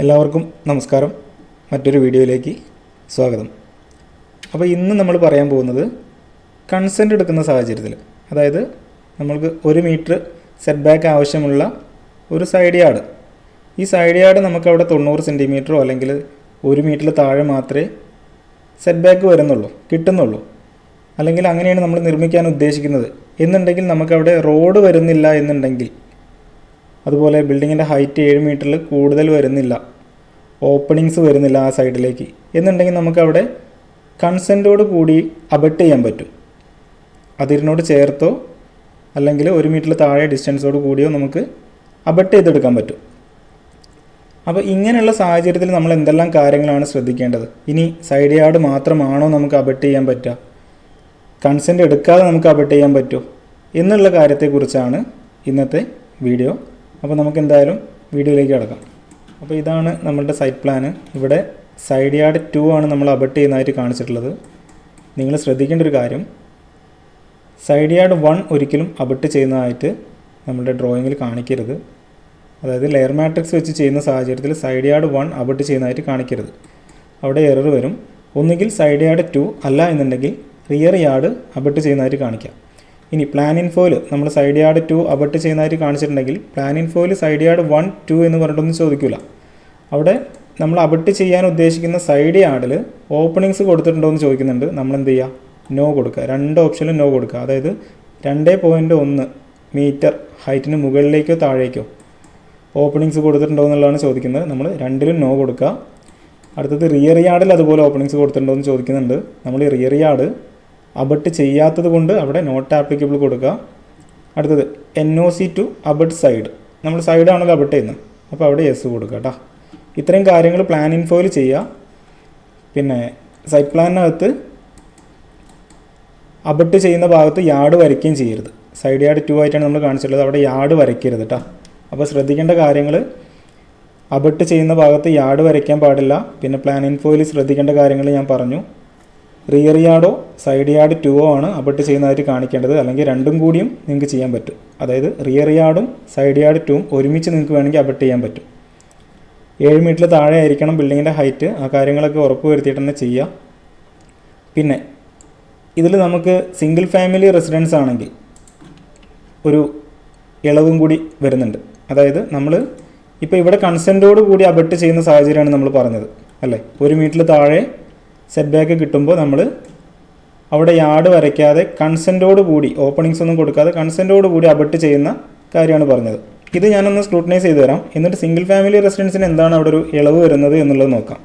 എല്ലാവർക്കും നമസ്കാരം. മറ്റൊരു വീഡിയോയിലേക്ക് സ്വാഗതം. അപ്പോൾ ഇന്ന് നമ്മൾ പറയാൻ പോകുന്നത് കൺസെന്റ് എടുക്കുന്ന സാഹചര്യത്തിൽ. അതായത് നമ്മൾക്ക് ഒരു മീറ്റർ സെറ്റ് ബാക്ക് ആവശ്യമുള്ള ഒരു സൈഡ് യാർഡ് ഈ സൈഡ് യാർഡ് നമുക്ക് അവിടെ തൊണ്ണൂറ് സെന്റിമീറ്ററോ അല്ലെങ്കിൽ ഒരു മീറ്ററിൽ താഴെ മാത്രമേ സെറ്റ് ബാക്ക് വരുന്നുള്ളൂ കിട്ടുന്നുള്ളൂ. അല്ലെങ്കിൽ അങ്ങനെയാണ് നമ്മൾ നിർമ്മിക്കാൻ ഉദ്ദേശിക്കുന്നത്. എന്നുണ്ടെങ്കിൽ നമുക്കവിടെ റോഡ് വരുന്നില്ല എന്നുണ്ടെങ്കിൽ അതുപോലെ ബിൽഡിങ്ങിന്റെ ഹൈറ്റ് ഏഴ് മീറ്ററിൽ കൂടുതൽ വരുന്നില്ല. ഓപ്പണിങ്സ് വരുന്നില്ല ആ സൈഡിലേക്ക് എന്നുണ്ടെങ്കിൽ നമുക്കവിടെ കൺസെന്റോട് കൂടി അബട്ട് ചെയ്യാൻ പറ്റും. അതിരിനോട് ചേർത്തോ അല്ലെങ്കിൽ ഒരു മീറ്റർ താഴെ ഡിസ്റ്റൻസോട് കൂടിയോ നമുക്ക് അബട്ട് ചെയ്തെടുക്കാൻ പറ്റും. അപ്പോൾ ഇങ്ങനെയുള്ള സാഹചര്യത്തിൽ നമ്മൾ എന്തെല്ലാം കാര്യങ്ങളാണ് ശ്രദ്ധിക്കേണ്ടത്? ഇനി സൈഡ് യാർഡ് മാത്രമാണോ നമുക്ക് അബട്ട് ചെയ്യാൻ പറ്റുക? കൺസെന്റ് എടുക്കാതെ നമുക്ക് അബട്ട് ചെയ്യാൻ പറ്റുമോ എന്നുള്ള കാര്യത്തെക്കുറിച്ചാണ് ഇന്നത്തെ വീഡിയോ അപ്പോൾ നമുക്ക് എന്തായാലും വീഡിയോയിലേക്ക് കിടക്കാം. അപ്പോൾ ഇതാണ് നമ്മളുടെ സൈറ്റ് പ്ലാന് ഇവിടെ സൈഡ് യാർഡ് ടു ആണ് നമ്മൾ അബട്ട് ചെയ്യുന്നതായിട്ട് കാണിച്ചിട്ടുള്ളത്. നിങ്ങൾ ശ്രദ്ധിക്കേണ്ട ഒരു കാര്യം സൈഡ് യാർഡ് വൺ ഒരിക്കലും അബട്ട് ചെയ്യുന്നതായിട്ട് നമ്മുടെ ഡ്രോയിങ്ങിൽ കാണിക്കരുത്. അതായത് ലെയർ മാട്രിക്സ് വെച്ച് ചെയ്യുന്ന സാഹചര്യത്തിൽ സൈഡ് യാർഡ് വൺ അബട്ട് ചെയ്യുന്നതായിട്ട് കാണിക്കരുത്. അവിടെ എറർ വരും. ഒന്നുകിൽ സൈഡ് യാർഡ് ടു അല്ല എന്നുണ്ടെങ്കിൽ റിയർ യാർഡ് അബട്ട് ചെയ്യുന്നതായിട്ട് കാണിക്കാം. ഇനി പ്ലാൻ ഇൻഫോയിൽ നമ്മൾ സൈഡ് യാർഡ് ടു അബട്ട് ചെയ്യുന്നതായിട്ട് കാണിച്ചിട്ടുണ്ടെങ്കിൽ പ്ലാൻ ഇൻഫോയിൽ സൈഡ് യാർഡ് വൺ ടു എന്ന് പറഞ്ഞിട്ടൊന്നും ചോദിക്കില്ല അവിടെ നമ്മൾ അബട്ട് ചെയ്യാൻ ഉദ്ദേശിക്കുന്ന സൈഡ് യാർഡിൽ ഓപ്പണിങ്സ് കൊടുത്തിട്ടുണ്ടോ എന്ന് ചോദിക്കുന്നുണ്ട്. നമ്മൾ എന്ത് ചെയ്യുക നോ കൊടുക്കുക. രണ്ട് ഓപ്ഷനിലും നോ കൊടുക്കുക. അതായത് രണ്ട് പോയിന്റ് ഒന്ന് മീറ്റർ ഹൈറ്റിന് മുകളിലേക്കോ താഴേക്കോ ഓപ്പണിങ്സ് കൊടുത്തിട്ടുണ്ടോ എന്നുള്ളതാണ് ചോദിക്കുന്നത്. നമ്മൾ രണ്ടിലും നോ കൊടുക്കുക. അടുത്തത് റിയർ യാർഡിൽ അതുപോലെ ഓപ്പണിങ്സ് കൊടുത്തിട്ടുണ്ടോ എന്ന് ചോദിക്കുന്നുണ്ട്. നമ്മൾ റിയർ യാർഡ് അബട്ട് ചെയ്യാത്തത് കൊണ്ട് അവിടെ നോട്ട് ആപ്ലിക്കബിൾ കൊടുക്കുക അടുത്തത് N O C to abut side നമ്മൾ സൈഡാണല്ലോ അബട്ട് ചെയ്യുന്നത്. അപ്പോൾ അവിടെ എസ് കൊടുക്കുക കേട്ടോ. ഇത്രയും കാര്യങ്ങൾ പ്ലാൻ ഇൻഫോയിൽ ചെയ്യുക പിന്നെ സൈറ്റ് പ്ലാനിനകത്ത് അബട്ട് ചെയ്യുന്ന ഭാഗത്ത് യാർഡ് വരയ്ക്കുകയും ചെയ്യരുത്. സൈഡ് യാർഡ് ടു ആയിട്ടാണ് നമ്മൾ കാണിച്ചിട്ടുള്ളത്. അവിടെ യാർഡ് വരയ്ക്കരുത് കേട്ടോ. അപ്പോൾ ശ്രദ്ധിക്കേണ്ട കാര്യങ്ങൾ അബട്ട് ചെയ്യുന്ന ഭാഗത്ത് യാർഡ് വരയ്ക്കാൻ പാടില്ല. പിന്നെ പ്ലാൻ ഇൻഫോയിൽ ശ്രദ്ധിക്കേണ്ട കാര്യങ്ങൾ ഞാൻ പറഞ്ഞു. റിയർ യാർഡോ സൈഡ് യാർഡ് ടുവോ ആണ് അബട്ട് ചെയ്യുന്നതായിട്ട് കാണിക്കേണ്ടത്. അല്ലെങ്കിൽ രണ്ടും കൂടിയും നിങ്ങൾക്ക് ചെയ്യാൻ പറ്റും. അതായത് റിയർ യാർഡും സൈഡ് യാർഡ് ടുവും ഒരുമിച്ച് നിങ്ങൾക്ക് വേണമെങ്കിൽ അബട്ട് ചെയ്യാൻ പറ്റും. ഏഴ് മീറ്ററിൽ താഴെ ആയിരിക്കണം ബിൽഡിങ്ങിന്റെ ഹൈറ്റ് ആ കാര്യങ്ങളൊക്കെ ഉറപ്പ് വരുത്തിയിട്ട് തന്നെ ചെയ്യുക പിന്നെ ഇതിൽ നമുക്ക് സിംഗിൾ ഫാമിലി റെസിഡൻസ് ആണെങ്കിൽ ഒരു ഇളവും കൂടി വരുന്നുണ്ട്. അതായത് നമ്മൾ ഇപ്പോൾ ഇവിടെ കൺസെന്റോട് കൂടി അബട്ട് ചെയ്യുന്ന സാഹചര്യമാണ് നമ്മൾ പറഞ്ഞത്. അല്ലേ? ഒരു മീറ്ററിൽ താഴെ സെറ്റ് ബാക്ക് കിട്ടുമ്പോൾ നമ്മൾ അവിടെ യാർഡ് വരയ്ക്കാതെ കൺസെന്റോട് കൂടി ഓപ്പണിങ്സ് ഒന്നും കൊടുക്കാതെ കൺസെന്റോട് കൂടി അബട്ട് ചെയ്യുന്ന കാര്യമാണ് പറഞ്ഞത്. ഇത് ഞാനൊന്ന് സ്ക്രൂട്ടനൈസ് ചെയ്ത് തരാം എന്നിട്ട് സിംഗിൾ ഫാമിലി റെസിഡൻസിന് എന്താണ് അവിടെ ഒരു ഇളവ് വരുന്നത് എന്നുള്ളത് നോക്കാം.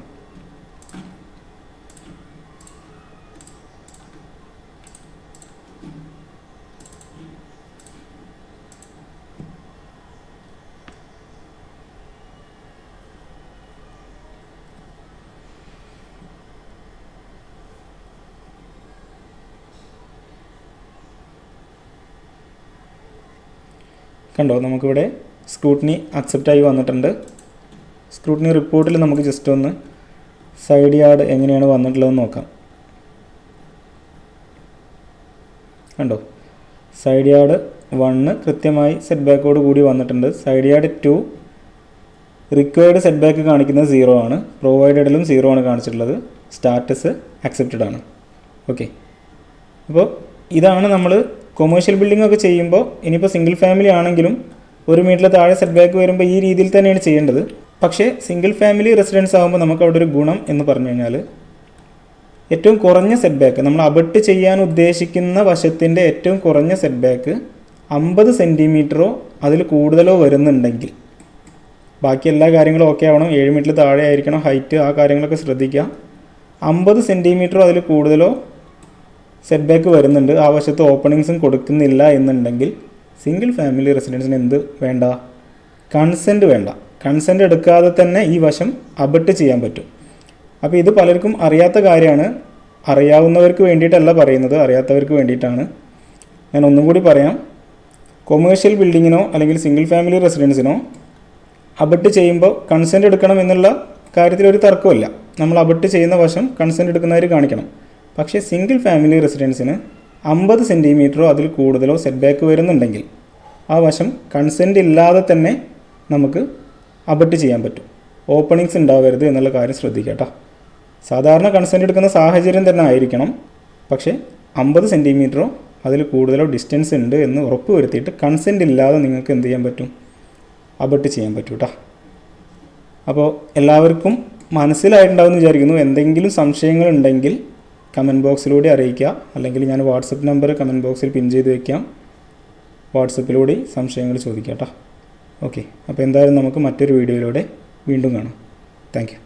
കണ്ടോ നമുക്കിവിടെ സ്ക്രൂട്ടിനി അക്സെപ്റ്റായി വന്നിട്ടുണ്ട്. സ്ക്രൂട്ടിനി റിപ്പോർട്ടിൽ നമുക്ക് ജസ്റ്റ് ഒന്ന് സൈഡ് യാർഡ് എങ്ങനെയാണ് വന്നിട്ടുള്ളതെന്ന് നോക്കാം. കണ്ടോ സൈഡ് യാർഡ് വണ്ണ് കൃത്യമായി സെറ്റ് ബാക്കോട് കൂടി വന്നിട്ടുണ്ട്. Side yard two required set back കാണിക്കുന്നത് സീറോ ആണ്. പ്രൊവൈഡഡിലും സീറോ ആണ് കാണിച്ചിട്ടുള്ളത്. സ്റ്റാറ്റസ് അക്സെപ്റ്റഡ് ആണ്. ഓക്കെ അപ്പോൾ ഇതാണ് നമ്മൾ കൊമേഴ്ഷ്യൽ ബിൽഡിംഗ് ഒക്കെ ചെയ്യുമ്പോൾ ഇനിയിപ്പോൾ സിംഗിൾ ഫാമിലി ആണെങ്കിലും ഒരു മീറ്ററിൽ താഴെ സെറ്റ് ബാക്ക് വരുമ്പോൾ ഈ രീതിയിൽ തന്നെയാണ് ചെയ്യേണ്ടത്. പക്ഷേ സിംഗിൾ ഫാമിലി റെസിഡൻസ് ആകുമ്പോൾ നമുക്ക് അവിടെ ഒരു ഗുണം എന്ന് പറഞ്ഞു കഴിഞ്ഞാൽ ഏറ്റവും കുറഞ്ഞ സെറ്റ് ബാക്ക് നമ്മൾ അബട്ട് ചെയ്യാൻ ഉദ്ദേശിക്കുന്ന വശത്തിന്റെ ഏറ്റവും കുറഞ്ഞ സെറ്റ് ബാക്ക് അമ്പത് സെന്റിമീറ്ററോ അതിൽ കൂടുതലോ വരുന്നുണ്ടെങ്കിൽ. ബാക്കി എല്ലാ കാര്യങ്ങളും ഓക്കെ ആവണം. ഏഴ് മീറ്ററിൽ താഴെ ആയിരിക്കണം. ഹൈറ്റ് ആ കാര്യങ്ങളൊക്കെ ശ്രദ്ധിക്കുക. അമ്പത് സെന്റിമീറ്ററോ അതിൽ കൂടുതലോ സെറ്റ് ബാക്ക് വരുന്നുണ്ട്. ആ വശത്ത് ഓപ്പണിങ്സും കൊടുക്കുന്നില്ല എന്നുണ്ടെങ്കിൽ സിംഗിൾ ഫാമിലി റെസിഡൻസിന് എന്ത് വേണ്ട? കൺസെന്റ് വേണ്ട. കൺസെന്റ് എടുക്കാതെ തന്നെ ഈ വശം അബട്ട് ചെയ്യാൻ പറ്റും. അപ്പോൾ ഇത് പലർക്കും അറിയാത്ത കാര്യമാണ്. അറിയാവുന്നവർക്ക് വേണ്ടിയിട്ടല്ല പറയുന്നത്. അറിയാത്തവർക്ക് വേണ്ടിയിട്ടാണ്. ഞാൻ ഒന്നും കൂടി പറയാം. കൊമേഴ്ഷ്യൽ ബിൽഡിങ്ങിനോ അല്ലെങ്കിൽ സിംഗിൾ ഫാമിലി റെസിഡൻസിനോ അബട്ട് ചെയ്യുമ്പോൾ കൺസെന്റ് എടുക്കണം എന്നുള്ള കാര്യത്തിൽ ഒരു തർക്കമില്ല നമ്മൾ അബട്ട് ചെയ്യുന്ന വശം കൺസെന്റ് എടുക്കുന്നവർ കാണിക്കണം. പക്ഷേ സിംഗിൾ ഫാമിലി റെസിഡൻസിന് അമ്പത് സെന്റിമീറ്ററോ അതിൽ കൂടുതലോ സെറ്റ് ബാക്ക് വരുന്നുണ്ടെങ്കിൽ ആ വശം കൺസെന്റ് ഇല്ലാതെ തന്നെ നമുക്ക് അബട്ട് ചെയ്യാൻ പറ്റും. ഓപ്പണിങ്സ് ഉണ്ടാവരുത് എന്നുള്ള കാര്യം ശ്രദ്ധിക്കുക സാധാരണ കൺസെന്റ് എടുക്കുന്ന സാഹചര്യം തന്നെ ആയിരിക്കണം. പക്ഷേ അമ്പത് സെന്റിമീറ്ററോ അതിൽ കൂടുതലോ ഡിസ്റ്റൻസ് ഉണ്ട് എന്ന് ഉറപ്പ് വരുത്തിയിട്ട് കൺസെന്റ് ഇല്ലാതെ നിങ്ങൾക്ക് എന്ത് ചെയ്യാൻ പറ്റും? അബട്ട് ചെയ്യാൻ പറ്റും അപ്പോൾ എല്ലാവർക്കും മനസ്സിലായിട്ടുണ്ടാവുമെന്ന് വിചാരിക്കുന്നു. എന്തെങ്കിലും സംശയങ്ങൾ ഉണ്ടെങ്കിൽ കമന്റ് ബോക്സിലൂടെ അറിയിക്കുക അല്ലെങ്കിൽ ഞാൻ വാട്സപ്പ് നമ്പർ കമന്റ് ബോക്സിൽ പിൻ ചെയ്ത് വയ്ക്കാം വാട്സപ്പിലൂടെ സംശയങ്ങൾ ചോദിക്കാം കേട്ടോ ഓക്കെ അപ്പോൾ എന്തായാലും നമുക്ക് മറ്റൊരു വീഡിയോയിലൂടെ വീണ്ടും കാണാം. താങ്ക്